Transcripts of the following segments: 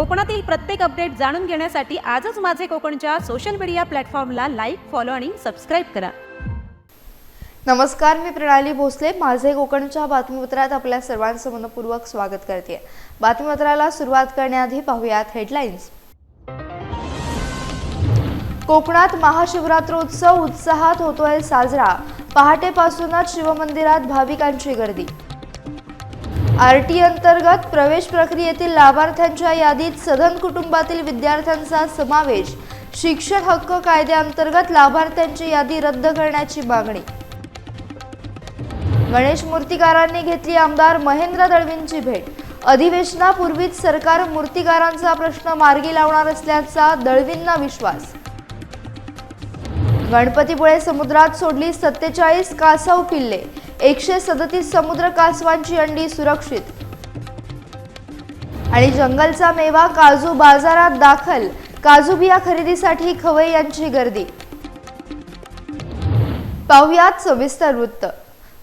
कोकणातील प्रत्येक अपडेट जाणून घेण्यासाठी आजच माझे कोकणच्या सोशल मीडिया प्लॅटफॉर्मला लाईक फॉलो आणि सबस्क्राईब करा. नमस्कार मी प्रणाली भोसले. माझे कोकणच्या बातमीपत्रात आपल्या सर्वांचं मनपूर्वक स्वागत करते. बातमीपत्राला सुरुवात करण्याआधी पाहूयात हेडलाईन्स कोकणात महाशिवरात्रोत्सव उत्साहात होतोय साजरा. पहाटेपासूनच शिवमंदिरात भाविकांची गर्दी. आर टी अंतर्गत प्रवेश प्रक्रियेतील लाभार्थ्यांच्या यादीत सधन कुटुंबातील विद्यार्थ्यांचा समावेश शिक्षण हक्क कायद्याअंतर्गत लाभार्थ्यांची यादी रद्द करण्याची मागणी. गणेश मूर्तिकारांनी घेतली आमदार महेंद्र दळवींची भेट. अधिवेशनापूर्वीच सरकार मूर्तिकारांचा प्रश्न मार्गी लावणार असल्याचा दळवींना विश्वास. गणपतीपुळे समुद्रात सोडली सत्तेचाळीस कासव किल्ले. एकशे सदतीस समुद्र कासवांची अंडी सुरक्षित. आणि जंगलचा मेवा काजू बाजारात दाखल. काजू बिया खरेदीसाठी खवई यांची गर्दी. पाहुयात सविस्तर वृत्त.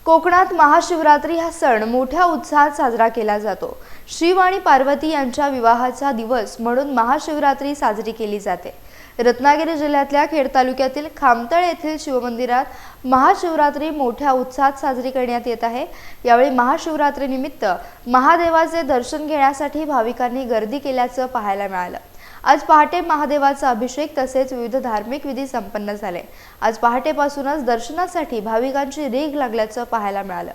कोकणात महाशिवरात्री हा सण मोठ्या उत्साहात साजरा केला जातो. शिव आणि पार्वती यांच्या विवाहाचा दिवस म्हणून महाशिवरात्री साजरी केली जाते. रत्नागिरी जिल्ह्यातल्या खेड तालुक्यातील खामतळ येथील शिवमंदिरात महाशिवरात्री मोठ्या उत्साहात साजरी करण्यात येत आहे. यावेळी महाशिवरात्रीनिमित्त महादेवाचे दर्शन घेण्यासाठी भाविकांनी गर्दी केल्याचं पाहायला मिळालं. आज पहाटे महादेवाचा अभिषेक तसेच विविध धार्मिक विधी संपन्न झाले. आज पहाटेपासूनच दर्शनासाठी भाविकांची रेघ लागल्याचं पाहायला मिळालं.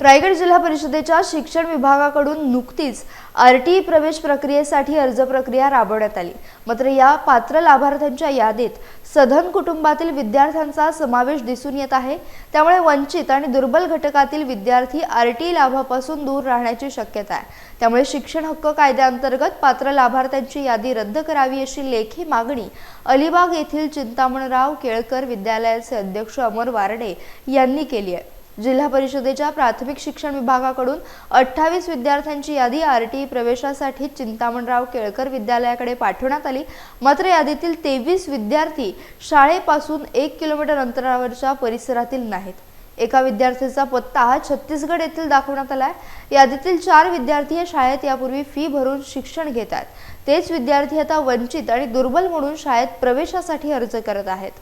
रायगड जिल्हा परिषदेच्या शिक्षण विभागाकडून नुकतीच आर टी प्रवेश प्रक्रियेसाठी अर्ज प्रक्रिया राबवण्यात आली. मात्र या पात्र लाभार्थ्यांच्या यादीत सधन कुटुंबातील विद्यार्थ्यांचा समावेश दिसून येत आहे. त्यामुळे वंचित आणि दुर्बल घटकातील विद्यार्थी आर टी लाभापासून दूर राहण्याची शक्यता आहे. त्यामुळे शिक्षण हक्क कायद्याअंतर्गत पात्र लाभार्थ्यांची यादी रद्द करावी अशी लेखी मागणी अलिबाग येथील चिंतामणराव केळकर विद्यालयाचे अध्यक्ष अमर वारडे यांनी केली आहे. जिल्हा परिषदेच्या प्राथमिक शिक्षण विभागाकडून अठ्ठावीस विद्यार्थ्यांची यादी आरटीई प्रवेशासाठी चिंतामणराव केळकर विद्यालयाकडे पाठवण्यात आली. मात्र यादीतील तेवीस विद्यार्थी शाळेपासून एक किलोमीटर अंतरावरच्या परिसरातील नाहीत. एका विद्यार्थ्याचा पत्ता हा छत्तीसगड येथील दाखवण्यात आलाय. यादीतील चार विद्यार्थी हे शाळेत यापूर्वी फी भरून शिक्षण घेतात. तेच विद्यार्थी आता वंचित आणि दुर्बल म्हणून शाळेत प्रवेशासाठी अर्ज करत आहेत.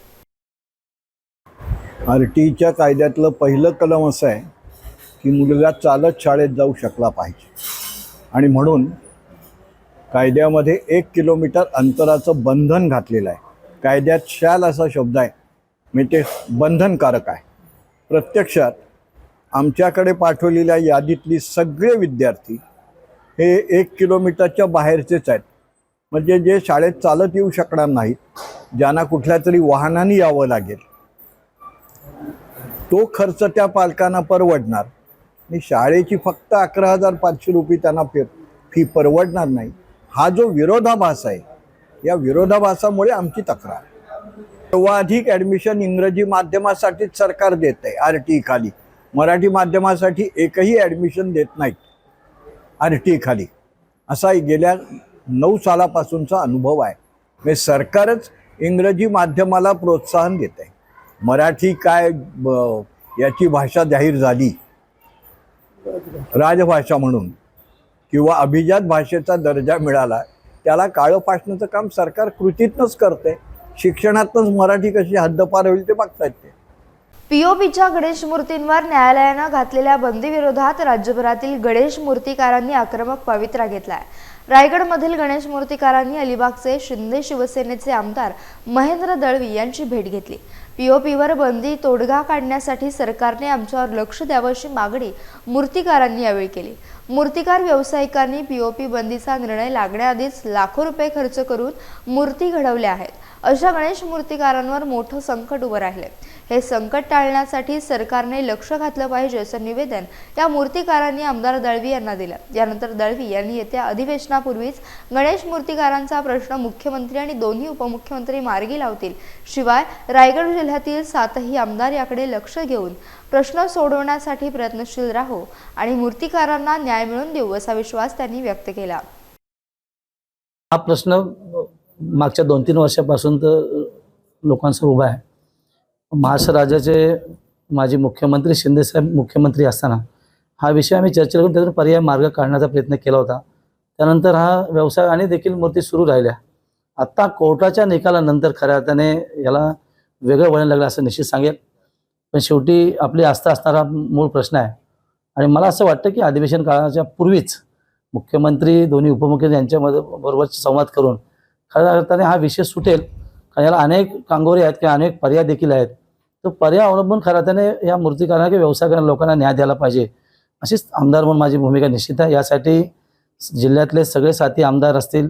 आर टीच्या कायद्यातलं पहिलं कलम असं आहे की मुलगा चालत शाळेत जाऊ शकला पाहिजे. आणि म्हणून कायद्यामध्ये एक किलोमीटर अंतराचं बंधन घातलेलं आहे. कायद्यात शाल असा शब्द आहे म्हणजे ते बंधनकारक आहे. प्रत्यक्षात आमच्याकडे पाठवलेल्या यादीतली सगळे विद्यार्थी हे एक किलोमीटरच्या बाहेरचेच आहेत. म्हणजे जे शाळेत चालत येऊ शकणार नाहीत ज्यांना कुठल्या तरी वाहनाने यावं लागेल तो खर्च त्या पालकांना परवडणार. आणि शाळेची फक्त अकरा हजार पाचशे रुपये त्यांना फे फी परवडणार नाही. हा जो विरोधाभास आहे या विरोधाभासामुळे आमची तक्रार. तेव्हा अधिक ॲडमिशन इंग्रजी माध्यमासाठीच सरकार देत आहे आर टी खाली. मराठी माध्यमासाठी एकही ॲडमिशन देत नाहीत आर टी खाली. असा गेल्या नऊ सालापासूनचा अनुभव आहे. म्हणजे सरकारच इंग्रजी माध्यमाला प्रोत्साहन देत आहे. मराठी काय याची भाषा जाहीर झाली. राजभाषा म्हणून किंवा अभिजात भाषेचा दर्जा मिळाला त्याला काळं फासण्याचं काम सरकार कृतीतनंच करते. शिक्षणातनंच मराठी कशी हद्दपार होईल ते बघतायत ते. पीओपीच्या गणेश मूर्तींवर न्यायालयानं घातलेल्या बंदीविरोधात राज्यभरातील गणेश मूर्तिकारांनी आक्रमक पवित्रा घेतलाय. रायगडमधील गणेश मूर्तिकारांनी अलिबागचे शिंदे शिवसेनेचे आमदार महेंद्र दळवी यांची भेट घेतली. पीओपीवर बंदी तोडगा काढण्यासाठी सरकारने आमच्यावर लक्ष द्यावं अशी मागणी मूर्तिकारांनी यावेळी केली. मूर्तिकार व्यावसायिकांनी पीओपी बंदीचा निर्णय लागण्याआधीच लाखो रुपये खर्च करून मूर्ती घडवल्या आहेत. अशा गणेश मूर्तिकारांवर मोठं संकट उभं राहिले हे संकट टाळण्यासाठी सरकारने लक्ष घातलं पाहिजे असं निवेदन या मूर्तिकारांनी आमदार दळवी यांना दिलं. यानंतर दळवी यांनी येत्या अधिवेशनापूर्वीच गणेश मूर्तिकारांचा प्रश्न मुख्यमंत्री आणि दोन्ही उपमुख्यमंत्री मार्गी लावतील. शिवाय रायगड जिल्ह्यातील सातही आमदार याकडे लक्ष घेऊन प्रश्न सोडवण्यासाठी प्रयत्नशील राहू आणि मूर्तिकारांना न्याय मिळवून देऊ असा विश्वास त्यांनी व्यक्त केला. हा प्रश्न मागच्या दोन तीन वर्षापासून तर लोकांसमोर उभा आहे. महाराष्ट्र राज्याचे माजी मुख्यमंत्री शिंदेसाहेब मुख्यमंत्री असताना हा विषय आम्ही चर्चेला करून त्यातून पर्याय मार्ग काढण्याचा प्रयत्न केला होता. त्यानंतर हा व्यवसाय आणि देखील मूर्ती सुरू राहिल्या. आत्ता कोर्टाच्या निकालानंतर खऱ्या अर्थाने याला वेगळं वळण लागलं असं निश्चित सांगेल. पण शेवटी आपली आस्था असणारा मूळ प्रश्न आहे. आणि मला असं वाटतं की अधिवेशन काळाच्या पूर्वीच मुख्यमंत्री दोन्ही उपमुख्यमंत्री यांच्यामध्ये बरोबर संवाद करून खऱ्या अर्थाने हा विषय सुटेल. कारण याला अनेक कांगोरे आहेत किंवा अनेक पर्याय देखील आहेत. तो पर्याय अवलंबून खऱ्या अर्थाने या मूर्तीकारांना किंवा व्यवसाय लोकांना न्याय द्यायला पाहिजे. अशीच आमदार म्हणून माझी भूमिका निश्चित आहे. यासाठी जिल्ह्यातले सगळे साथी आमदार असतील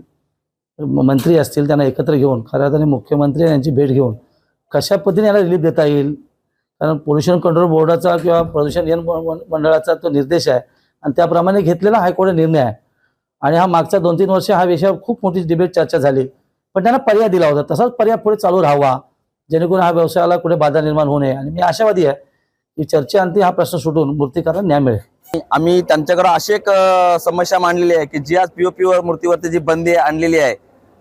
मंत्री असतील त्यांना एकत्र घेऊन खऱ्या अर्थाने मुख्यमंत्री यांची भेट घेऊन कशा पद्धतीने याला रिलीफ देता येईल कारण पोल्युशन कंट्रोल बोर्डाचा किंवा प्रदूषण नियंत्रण मंडळाचा तो निर्देश आहे. आणि त्याप्रमाणे घेतलेला हायकोर्ट निर्णय आहे. आणि हा मागच्या दोन तीन वर्ष हा विषय खूप मोठी डिबेट चर्चा झाली. पण त्यांना पर्याय दिला होता. तसाच पर्याय पुढे चालू राहावा. जेणेकरून हा व्यवसायाला कुठे बाधा निर्माण होऊ नये. आणि मी आशावादी आहे की चर्चेअंती हा प्रश्न सुटून मूर्तीकारांना न्याय मिळेल. आम्ही त्यांच्याकडे अशी एक समस्या मांडलेली आहे की जी आज पीओपी वर मूर्तीवरती जी बंदी आणलेली आहे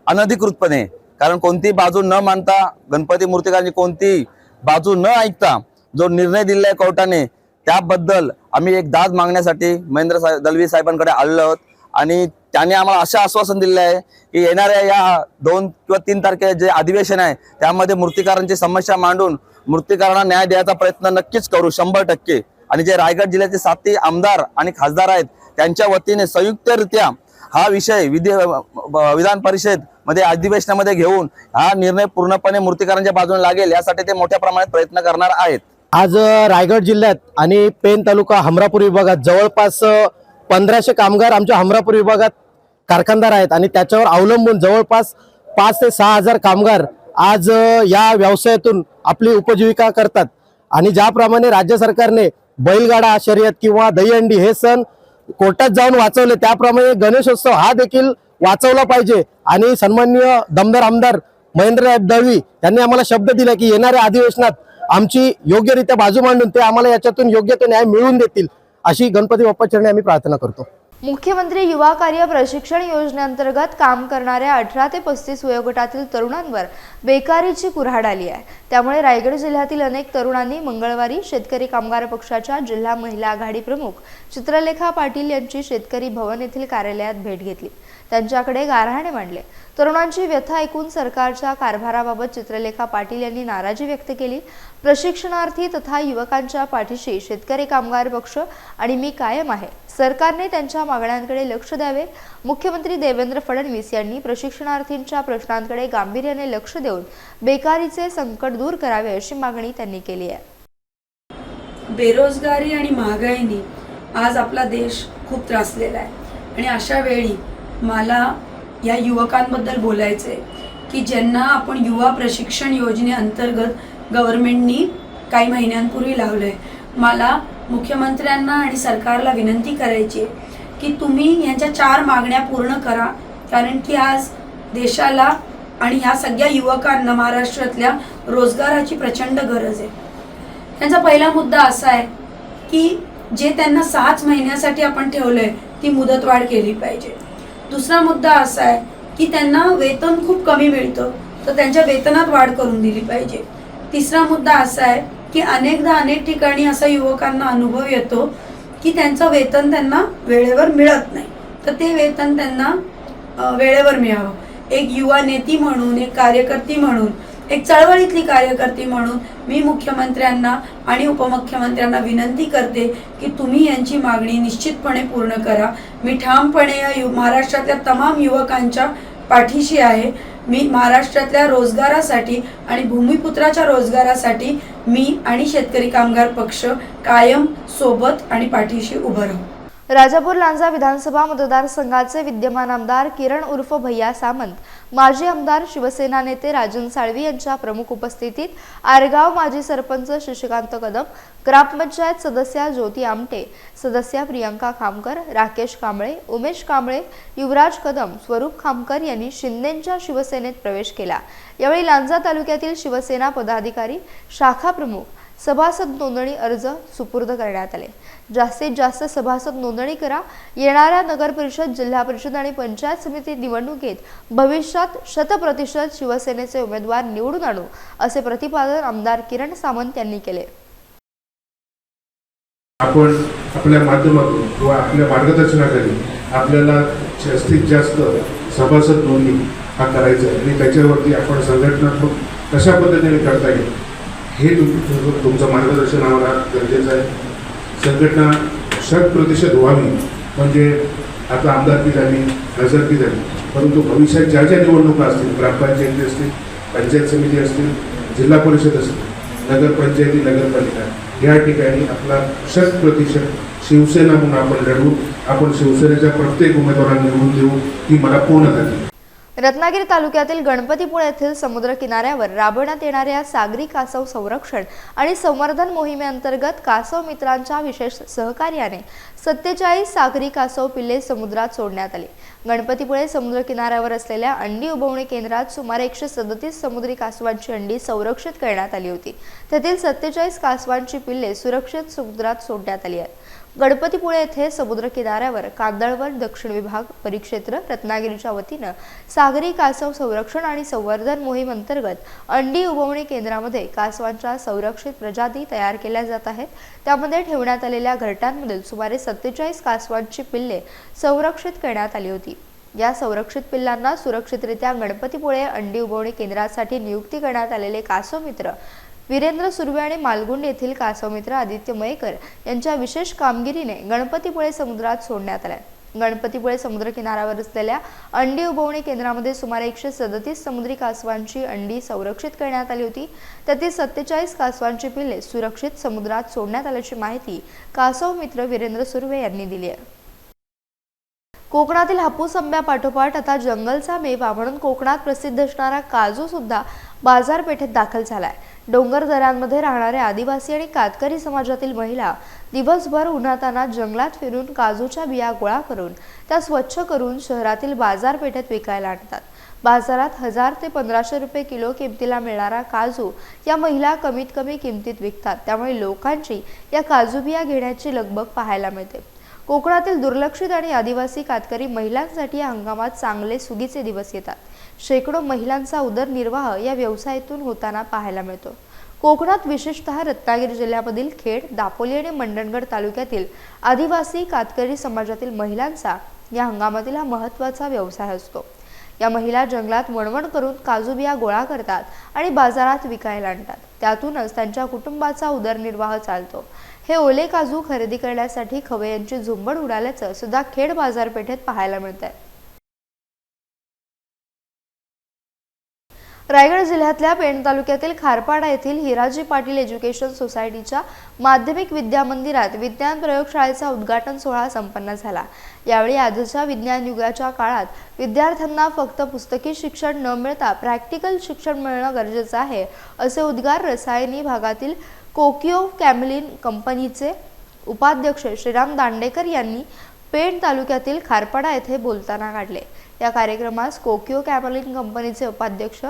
अनधिकृतपणे. कारण कोणती बाजू न मानता गणपती मूर्तिकारांची कोणती बाजू न ऐकता जो निर्णय दिलेला आहे कोर्टाने त्याबद्दल आम्ही एक दाद मागण्यासाठी महेंद्र साहेब दलवी साहेबांकडे आलेलो आहोत. आणि त्याने आम्हाला असं आश्वासन दिलेलं आहे की येणाऱ्या या दोन किंवा तीन तारखे जे अधिवेशन आहे त्यामध्ये मूर्तिकारांची समस्या मांडून मूर्तिकारांना न्याय द्यायचा प्रयत्न नक्कीच करू शंभर टक्के. आणि जे रायगड जिल्ह्याचे साती आमदार आणि खासदार आहेत त्यांच्या वतीने संयुक्तरित्या हा विषय विधी विधान परिषद मध्ये अधिवेशनामध्ये घेऊन हा निर्णय पूर्णपणे मूर्तिकारांच्या बाजूने लागेल यासाठी ते मोठ्या प्रमाणात प्रयत्न करणार आहेत. आज रायगड जिल्ह्यात आणि पेन तालुका हमरापूर विभागात जवळपास पंधराशे कामगार आमच्या हमरापूर विभागात कारखानदार आहेत आणि त्याच्यावर अवलंबून जवळपास पाच ते सहा हजार कामगार आज या व्यवसायातून आपली उपजीविका करतात. आणि ज्याप्रमाणे राज्य सरकारने बैलगाडा शर्यत किंवा दहीहंडी हे सण कोर्टात जाऊन वाचवले त्याप्रमाणे गणेशोत्सव हा देखील वाचवला पाहिजे. आणि सन्माननीय दमदार आमदार महेंद्र दळवी यांनी आम्हाला शब्द दिला की येणाऱ्या अधिवेशनात आमची योग्यरित्या बाजू मांडून ते आम्हाला याच्यातून योग्य तो न्याय मिळवून देतील अशी गणपती बाप्पा चरणी आम्ही प्रार्थना करतो. मुख्यमंत्री युवा कार्य प्रशिक्षण योजनेअंतर्गत काम करणाऱ्या अठरा ते पस्तीस वयोगटातील तरुणांवर बेकारीची कुऱ्हाड आली आहे. त्यामुळे रायगड जिल्ह्यातील अनेक तरुणांनी मंगळवारी शेतकरी कामगार पक्षाच्या जिल्हा महिला आघाडी प्रमुख चित्रलेखा पाटील यांची शेतकरी भवन येथील कार्यालयात भेट घेतली. त्यांच्याकडे गारहाणे मांडले. तरुणांची व्यथा ऐकून सरकारच्या कारभाराबाबत चित्रलेखा पाटील यांनी नाराजी व्यक्त केली. प्रशिक्षणार्थी तथा युवकांच्या पाठीशी शेतकरी कामगार पक्ष आणि मी कायम आहे. सरकारने त्यांच्या मागण्यांकडे लक्ष द्यावे. मुख्यमंत्री देवेंद्र फडणवीस यांनी प्रशिक्षणार्थींच्या प्रश्नांकडे गांभीर्याने लक्ष देऊन बेकारीचे संकट दूर करावे अशी मागणी त्यांनी केली आहे. बेरोजगारी आणि महागाईने आज आपला देश खूप त्रासलेला आहे. आणि अशा वेळी मला या युवकांबद्दल बोलायचं आहे की ज्यांना आपण युवा प्रशिक्षण योजनेअंतर्गत गव्हर्नमेंटनी काही महिन्यांपूर्वी लावलं आहे मला मुख्यमंत्र्यांना आणि सरकारला विनंती करायची आहे की तुम्ही यांच्या चार मागण्या पूर्ण करा. कारण की आज देशाला आणि ह्या सगळ्या युवकांना महाराष्ट्रातल्या रोजगाराची प्रचंड गरज आहे. त्यांचा पहिला मुद्दा असा आहे की जे त्यांना सहाच महिन्यासाठी आपण ठेवलंय ती मुदतवाढ केली पाहिजे. दुसरा मुद्दा असा आहे की त्यांना वेतन खूप कमी मिळतं तर त्यांच्या वेतनात वाढ करून दिली पाहिजे. तिसरा मुद्दा असा आहे की अनेकदा अनेक ठिकाणी असा युवकांना अनुभव येतो की त्यांचं वेतन त्यांना वेळेवर मिळत नाही. तर ते वेतन त्यांना वेळेवर मिळावं. एक युवा नेती म्हणून एक कार्यकर्ती म्हणून एक चळवळीतली कार्यकर्ती म्हणून मी मुख्यमंत्र्यांना आणि उपमुख्यमंत्र्यांना विनंती करते की तुम्ही यांची मागणी निश्चितपणे पूर्ण करा. मी ठामपणे या यु महाराष्ट्रातल्या तमाम युवकांच्या पाठीशी आहे. मी महाराष्ट्रातल्या रोजगारासाठी आणि भूमिपुत्राच्या रोजगारासाठी मी आणि शेतकरी कामगार पक्ष कायम सोबत आणि पाठीशी उभं राहू. राजापूर लांजा विधानसभा मतदारसंघाचे विद्यमान आमदार किरण उर्फ भैया सामंत माजी आमदार शिवसेना नेते राजन साळवी यांच्या प्रमुख उपस्थितीत आरगाव माजी सरपंच शशिकांत कदम ग्रामपंचायत सदस्या ज्योती आमटे सदस्या प्रियंका खामकर राकेश कांबळे उमेश कांबळे युवराज कदम स्वरूप खामकर यांनी शिंदेंच्या शिवसेनेत प्रवेश केला. यावेळी लांजा तालुक्यातील शिवसेना पदाधिकारी शाखा प्रमुख सभासद नोंदणी अर्ज सुपूर्द करण्यात आले. जास्तीत जास्त सभासद नोंदणी करा. येणाऱ्या नगर परिषद जिल्हा परिषद आणि पंचायत समिती निवडणुकीत भविष्यात शतप्रतिशत शिवसेनेचे उमेदवार निवडून आणू असे प्रतिपादन आमदार किरण सामंत यांनी केले. आपण आपल्या माध्यमातून किंवा आपल्या मार्गदर्शनाखाली आपल्याला जास्तीत जास्त सभासद नोंदणी हा करायचा आणि त्याच्यावरती आपण संघटनात्मक कशा पद्धतीने करता येईल हे तुम तुमचं मार्गदर्शन आम्हाला गरजेचं आहे. संघटना शत प्रतिशत व्हावी म्हणजे आता आमदारकी झाली खासदारकी झाली परंतु भविष्यात ज्या ज्या निवडणुका असतील ग्रामपंचायती असतील पंचायत समिती असतील जिल्हा परिषद असतील नगरपंचायती नगरपालिका या ठिकाणी आपला शत प्रतिशत शिवसेना म्हणून आपण लढवू आपण शिवसेनेच्या प्रत्येक उमेदवारांना निवडून देऊ ही मला पूर्ण झाली रत्नागिरी तालुक्यातील गणपतीपुळे येथील समुद्र किनाऱ्यावर राबवण्यात येणाऱ्या सागरी कासव संरक्षण आणि संवर्धन मोहिमेअंतर्गत कासव मित्रांच्या विशेष सहकार्याने सत्तेचाळीस सागरी कासव पिल्ले समुद्रात सोडण्यात आले. गणपतीपुळे समुद्र किनाऱ्यावर असलेल्या अंडी उभवणी केंद्रात सुमारे एकशे सदतीस समुद्री कासवांची अंडी संरक्षित करण्यात आली होती. त्यातील सत्तेचाळीस कासवांची पिल्ले सुरक्षित समुद्रात सोडण्यात आली आहेत. गणपतीपुळे येथे समुद्र किनाऱ्यावर कांदळवन दक्षिण विभाग परिक्षेत्र रत्नागिरीच्या वतीनं सागरी कासव संरक्षण आणि संवर्धन मोहीम अंतर्गत अंडी उबवणी केंद्रामध्ये कासवांच्या संरक्षित प्रजाती तयार केल्या जात आहेत. त्यामध्ये ठेवण्यात आलेल्या घरटांमधील सुमारे सत्तेचाळीस कासवांची पिल्ले संरक्षित करण्यात आली होती. या संरक्षित पिल्लांना सुरक्षितरित्या गणपतीपुळे अंडी उबवणी केंद्रासाठी नियुक्ती करण्यात आलेले कासव मित्र वीरेंद्र सुर्वे आणि मालगुंड येथील कासवमित्र आदित्य मयेकर यांच्या विशेष कामगिरीने गणपतीपुळे समुद्रात सोडण्यात आल्या गणपतीपुळे समुद्र किनाऱ्यावर असलेल्या अंडी उबवणी केंद्रामध्ये सुमारे एकशे सदतीस समुद्री कासवांची अंडी संरक्षित करण्यात आली होती. त्यातील सत्तेचाळीस कासवांची पिल्ले सुरक्षित समुद्रात सोडण्यात आल्याची माहिती कासव मित्र वीरेंद्र सुर्वे यांनी दिली आहे. कोकणातील हापूस आंब्यापाठोपाठ आता जंगलचा मेवा म्हणून कोकणात प्रसिद्ध असणारा काजू सुद्धा बाजारपेठेत दाखल झालाय. डोंगर दऱ्यांमध्ये आदिवासी आणि कातकरी समाजातील महिला दिवसभर उन्हाताना जंगलात फिरून काजूच्या बिया गोळा करून त्या स्वच्छ करून शहरातील बाजारपेठेत विकायला आणतात. बाजारात हजार ते पंधराशे रुपये किलो किमतीला मिळणारा काजू या महिला कमीत कमी किमतीत विकतात. त्यामुळे लोकांची या काजू बिया घेण्याची लगबग पाहायला मिळते. कोकणातील दुर्लक्षित आणि आदिवासी कातकरी महिलांसाठी या हंगामात चांगले सुगीचे दिवस येतात. शेकडो महिलांचा उदरनिर्वाह या व्यवसायातून होताना पाहायला मिळतो. कोकणात विशेषतः रत्नागिरी जिल्ह्यामधील खेड दापोली आणि मंडणगड तालुक्यातील आदिवासी कातकरी समाजातील महिलांचा या हंगामातील हा महत्त्वाचा व्यवसाय असतो. या महिला जंगलात वणवण करून काजू बिया गोळा करतात आणि बाजारात विकायला आणतात. त्यातूनच त्यांच्या कुटुंबाचा उदरनिर्वाह चालतो. हे ओले काजू खरेदी करण्यासाठी खवय्यांची झुंबड उडाल्याचं सुद्धा खेड बाजारपेठेत पाहायला मिळत आहे रायगड जिल्ह्यातल्या पेण तालुक्यातील खारपाडा येथील हिराजी पाटील एज्युकेशन सोसायटीच्या माध्यमिक विद्या मंदिरात विज्ञान प्रयोगशाळेचा उद्घाटन सोहळा संपन्न झाला. यावेळी आजच्या विज्ञान युगाच्या काळात विद्यार्थ्यांना फक्त पुस्तकी शिक्षण न मिळता प्रॅक्टिकल शिक्षण मिळणं गरजेचं आहे असे उद्गार रसायनी भागातील कोकियो कॅमलिन कंपनीचे उपाध्यक्ष श्रीराम दांडेकर यांनी पेण तालुक्यातील खारपाडा येथे बोलताना काढले. या कार्यक्रमास कोकियो कॅमलिन कंपनीचे उपाध्यक्ष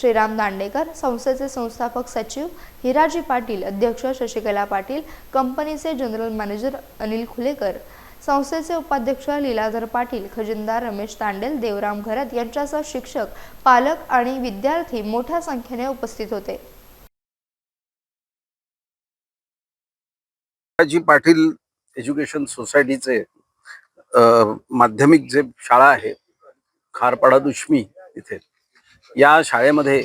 श्रीराम दांडेकर संस्थेचे संस्थापक सचिव हिराजी पाटील अध्यक्ष शशिकला पाटील कंपनीचे जनरल मॅनेजर अनिल खुलेकर संस्थेचे उपाध्यक्ष लीलाधर पाटील खजिनदार रमेश तांडेल देवराम घरत यांच्यासह शिक्षक पालक आणि विद्यार्थी मोठ्या संख्येने उपस्थित होते. जी पाटील एज्युकेशन सोसायटीचे माध्यमिक जे शाळा आहे खारपाडा दुश्मी इथे या शाळेमध्ये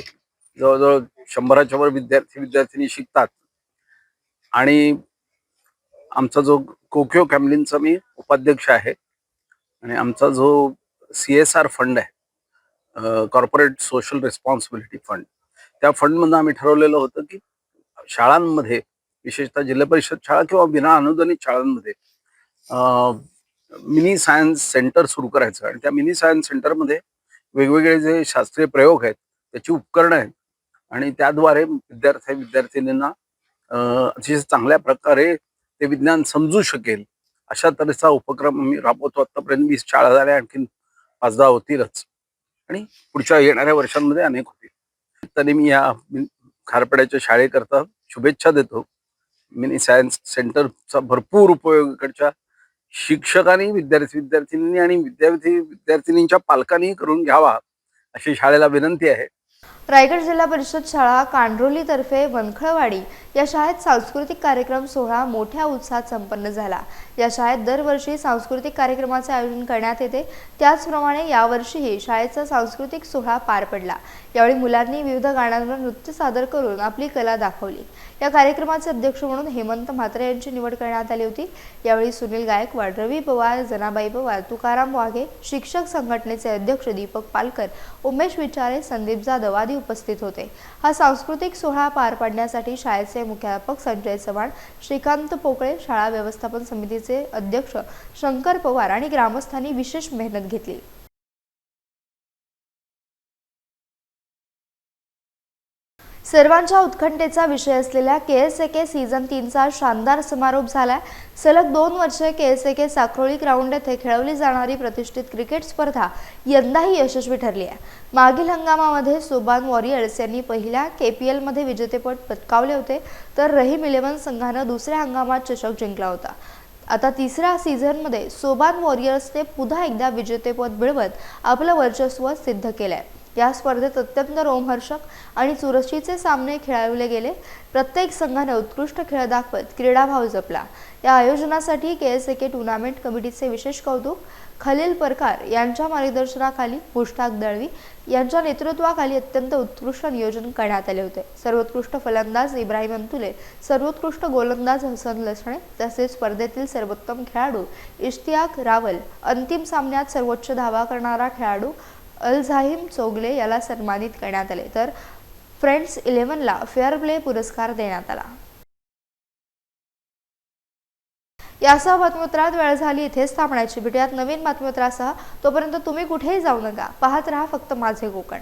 जवळजवळ शंभराच्या वर विद्यार्थी विद्यार्थिनी शिकतात. आणि आमचा जो कोकियो कॅमलिनचा मी उपाध्यक्ष आहे आणि आमचा जो सी एस आर फंड आहे कॉर्पोरेट सोशल रिस्पॉन्सिबिलिटी फंड त्या फंडमधून आम्ही ठरवलेलं होतं की शाळांमध्ये विशेषतः जिल्हा परिषद शाळा किंवा विना अनुदानित शाळांमध्ये मिनी सायन्स सेंटर सुरू करायचं. आणि त्या मिनी सायन्स सेंटरमध्ये वेगवेगळे जे शास्त्रीय प्रयोग आहेत त्याची उपकरणं आहेत. आणि त्याद्वारे विद्यार्थी विद्यार्थिनींना अतिशय चांगल्या प्रकारे ते विज्ञान समजू शकेल. अशा तऱ्हेचा उपक्रम आम्ही राबवतो. आतापर्यंत वीस शाळा झाल्या आणखीन पाच दहा होतीलच. आणि पुढच्या येणाऱ्या वर्षांमध्ये अनेक होतील. तरी मी या खारपड्याच्या शाळेकरता शुभेच्छा देतो. मिनी सायन्स सेंटरचा भरपूर उपयोग इकडच्या शिक्षकांनी विद्यार्थी विद्यार्थिनी आणि विद्यार्थी विद्यार्थिनींच्या पालकांनी करून घ्यावा अशी शाळेला विनंती आहे. रायगड जिल्हा परिषद शाळा कांड्रोलीतर्फे वनखळवाडी या शाळेत सांस्कृतिक कार्यक्रम सोहळा मोठ्या उत्साहात संपन्न झाला. या शाळेत दरवर्षी सांस्कृतिक कार्यक्रमाचे आयोजन करण्यात येते. त्याचप्रमाणे यावर्षीही शाळेचा सांस्कृतिक सोहळा पार पडला. यावेळी मुलांनी विविध गाण्यांवर नृत्य सादर करून आपली कला दाखवली. या कार्यक्रमाचे अध्यक्ष म्हणून हेमंत म्हात्रे यांची निवड करण्यात आली होती. यावेळी सुनील गायकवाड रवी पवार जनाबाई पवार तुकाराम वाघे शिक्षक संघटनेचे अध्यक्ष दीपक पालकर उमेश विचारे संदीप जाधव आदी उपस्थित होते. हा सांस्कृतिक सोहळा पार पाडण्यासाठी शाळेचे मुख्याध्यापक संजय चव्हाण श्रीकांत पोकळे शाळा व्यवस्थापन समितीचे अध्यक्ष शंकर पवार आणि ग्रामस्थांनी विशेष मेहनत घेतली. सर्वांच्या उत्कंठेचा विषय असलेल्या के एस ए के सीझन तीनचा शानदार समारोप झालाय. सलग दोन वर्षे के एस ए के साक्रोळी ग्राउंड येथे खेळवली जाणारी प्रतिष्ठित क्रिकेट स्पर्धा यंदाही यशस्वी ठरली आहे. मागील हंगामामध्ये सोबान वॉरियर्स यांनी पहिल्या के पी एलमध्ये विजेतेपद पटकावले होते तर रहीम इलेव्हन संघानं दुसऱ्या हंगामात चषक जिंकला होता. आता तिसऱ्या सीझनमध्ये सोबान वॉरियर्सने पुन्हा एकदा विजेतेपद मिळवत आपलं वर्चस्व सिद्ध केलं आहे या स्पर्धेत अत्यंत रोमहर्षक आणि चुरशीचे सामने खेळवले गेले. प्रत्येक संघाने उत्कृष्ट खेळ दाखवत क्रीडाभाव जपला. या आयोजनासाठी के एस ए के टुर्नामेंट कमिटीचे विशेष कौतुक खलील परकार यांच्या मार्गदर्शनाखाली मुश्ताक दळवी यांच्या नेतृत्वाखाली अत्यंत उत्कृष्ट नियोजन करण्यात आले होते. सर्वोत्कृष्ट फलंदाज इब्राहिम अंतुले सर्वोत्कृष्ट गोलंदाज हसन लसणे तसेच स्पर्धेतील सर्वोत्तम खेळाडू इश्तियाक रावल अंतिम सामन्यात सर्वोच्च धावा करणारा खेळाडू अल चोगले याला सन्मानित करण्यात आले. तर फ्रेंड्स इलेव्हनला फेअर प्ले पुरस्कार देण्यात आला. यासह बातमीपत्रात वेळ झाली. इथेच थांबण्याची भेटूयात नवीन बातमीपत्रासह. तोपर्यंत तुम्ही कुठेही जाऊ नका. पाहत रहा फक्त माझे कोकण.